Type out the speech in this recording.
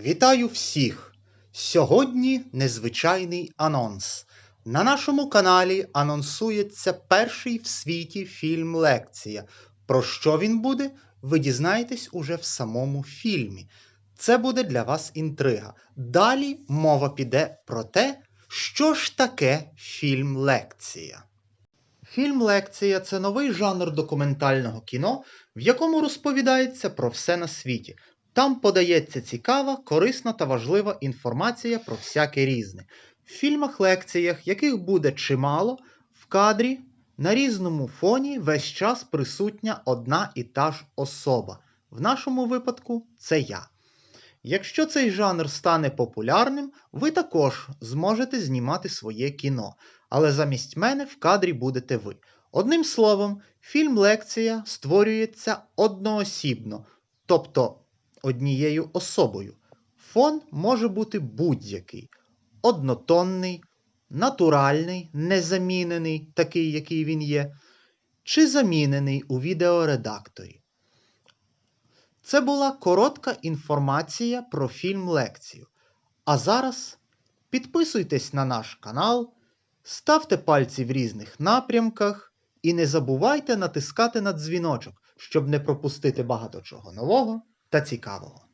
Вітаю всіх! Сьогодні незвичайний анонс. На нашому каналі анонсується перший в світі фільм Лекція. Про що він буде, ви дізнаєтесь уже в самому фільмі. Це буде для вас інтрига. Далі мова піде про те, що ж таке фільм Лекція. Фільм Лекція це новий жанр документального кіно, в якому розповідається про все на світі. Там подається цікава, корисна та важлива інформація про всяке різне. В фільмах-лекціях, яких буде чимало, в кадрі на різному фоні весь час присутня одна і та ж особа. В нашому випадку це я. Якщо цей жанр стане популярним, ви також зможете знімати своє кіно, але замість мене в кадрі будете ви. Одним словом, фільм Лекція створюється одноосібно, тобто однією особою. Фон може бути будь-який: однотонний, натуральний, незамінений, такий, який він є, чи замінений у відеоредакторі. Це була коротка інформація про фільм Лекцію. А зараз підписуйтесь на наш канал, ставте пальці в різних напрямках і не забувайте натискати на дзвіночок, щоб не пропустити багато чого нового та цікавого.